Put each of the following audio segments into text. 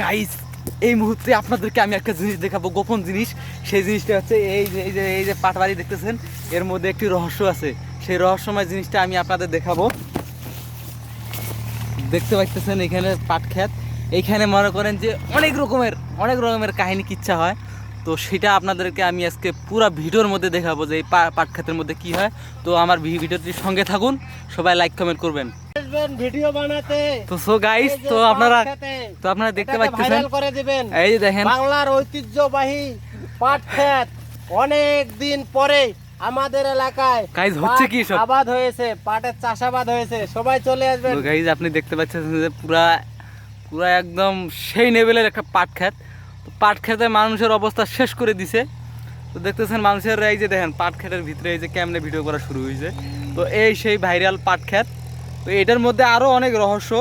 Guys এই মুহূর্তে আপনাদেরকে আমি একটা জিনিস দেখাবো, গোপন জিনিস। সেই জিনিসটা হচ্ছে এই যে এই যে এই যে পাটবাড়ি দেখতেছেন, এর মধ্যে একটি রহস্য আছে। সেই রহস্যময় জিনিসটা আমি আপনাদের দেখাবো। দেখতে পাচ্ছেন এখানে পাট ক্ষেত। এইখানে মনে করেন যে অনেক রকমের অনেক রকমের কাহিনী কিচ্ছা হয়। তো সেটা আপনাদেরকে আমি আজকে পুরো ভিডিওর মধ্যে দেখাবো যে এই পাট ক্ষেতের মধ্যে কি হয়। তো আমার ভিডিওটির সঙ্গে থাকুন, সবাই লাইক কমেন্ট করবেন। আসবেন ভিডিও বানাতে। তো সো গাইস তো আপনারা তো আপনারা দেখতে পাচ্ছেন করে দিবেন। এই যে দেখেন। বাংলার ঐতিহ্যবাহী পাট ক্ষেত অনেক দিন পরে আমাদের এলাকায় Guys, হচ্ছে কি সব? আবাদ হয়েছে পাটের চাষাবাদ হয়েছে। সবাই চলে আসবেন। তো গাইজ আপনি দেখতে পাচ্ছেন যে পুরা পুরা একদম সেই লেভেলের একটা পাট ক্ষেত তো পাট খেতে মানুষের অবস্থা শেষ করে দিছে। তো দেখতেছেন মানুষের এই যে দেখেন পাট ক্ষেতের ভিতরে এই যে কেমনে ভিডিও করা শুরু হয়েছে। তো এই সেই ভাইরাল পাট ক্ষেত তো এটার মধ্যে আরও অনেক রহস্য।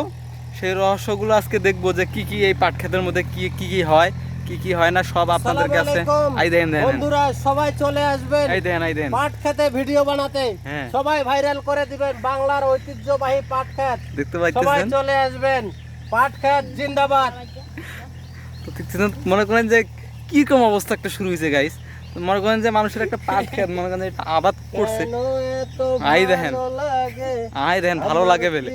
সেই রহস্যগুলো আজকে দেখব যে কি কি এই পাট ক্ষেতের মধ্যে কি কি কি হয় কি কি হয় না সব আপনাদের কাছে। আই দেখেন দেখেন। বন্ধুরা সবাই চলে আসবেন। এই দেখেন এই দেখেন। পাট খেতে ভিডিও বানাতে। হ্যাঁ। সবাই ভাইরাল করে দিবেন বাংলার ঐতিহ্যবাহী পাট ক্ষেত দেখতে সবাই চলে আসবেন। পাট ক্ষেত জিন্দাবাদ। তো মনে করেন যে কি রকম অবস্থা একটা শুরু হয়েছে গাইস মনে করেন যে মানুষের একটা পাট খেত মনে করেন যে একটা আবাদ করছে। আই দেখেন। আয় দেখেন ভালো লাগে বেলে।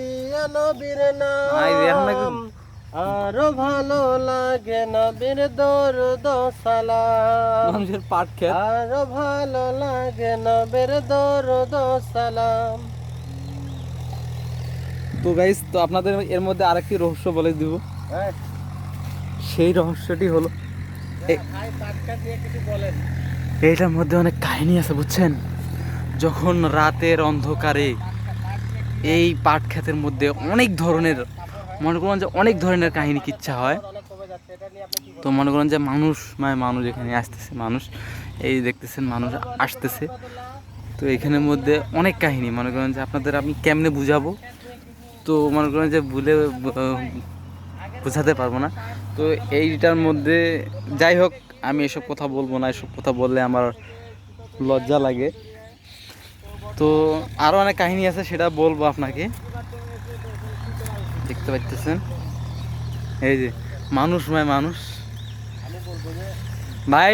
আই দেখেন আরও ভালো লাগে নবীর দরুদ সালাম। মানুষের পাট খেত। আরও ভালো লাগে নবীর দরুদ সালাম। তো গাইস তো আপনাদের এর মধ্যে আরেকটি রহস্য বলে দিব। সেই রহস্যটি হলো ভাই পাটকা দিয়ে কিছু বলেন। এইটার মধ্যে অনেক কাহিনী আছে, বুঝছেন? যখন রাতের অন্ধকারে এই পাট ক্ষেতের মধ্যে অনেক ধরনের, মনে করেন যে অনেক ধরনের কাহিনী কিচ্ছা হয়, তো মনে করেন যে মানুষ মানে মানুষ এখানে আসতেছে, মানুষ, এই দেখতেছেন মানুষ আসতেছে, তো এখানের মধ্যে অনেক কাহিনী, মনে করেন যে আপনাদের আমি কেমনে বুঝাবো? তো মনে করেন যে ভুলে বোঝাতে পারব না, তো এইটার মধ্যে যাই হোক আমি এসব কথা বলব না এসব কথা বললে আমার লজ্জা লাগে। তো আরও অনেক কাহিনী আছে সেটা বলব আপনাকে। দেখতে পাচ্ছেন এই যে মানুষ ভাই মানুষ। ভাই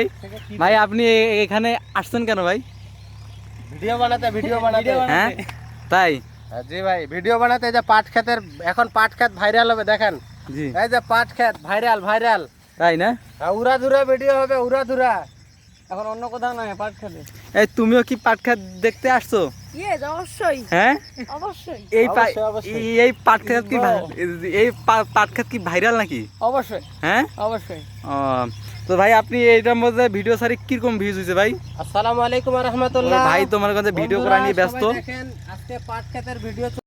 ভাই আপনি এখানে আসছেন কেন ভাই? ভিডিও বানাতে ভিডিও বানাতে। হ্যাঁ? তাই? হ্যাঁ, জি ভাই ভিডিও বানাতে এই যে পাট ক্ষেতের এখন পাট ক্ষেত ভাইরাল হবে দেখেন। জি। এই যে পাট ক্ষেত ভাইরাল ভাইরাল। তাই না? উড়া ধুরা ভিডিও হবে উড়া ধুরা এখন অন্য কোথাও নয় পাট খেতে। এই তুমিও কি পাট খাত দেখতে আসছো? অবশ্যই। হ্যাঁ? অবশ্যই। এই। এই- এই পাট খাত কি এই পাট খাত কি ভাইরাল নাকি? অবশ্যই। হ্যাঁ? অবশ্যই। ও, তো ভাই আপনি এইটার মধ্যে ভিডিও সারি কীরকম ভিউজ হয়েছে ভাই? আসসালামু আলাইকুম রহমতুল্লাহ। ভাই তোমার কাছে ভিডিও করা নিয়ে ব্যস্ত। আজকে পাট ভিডিও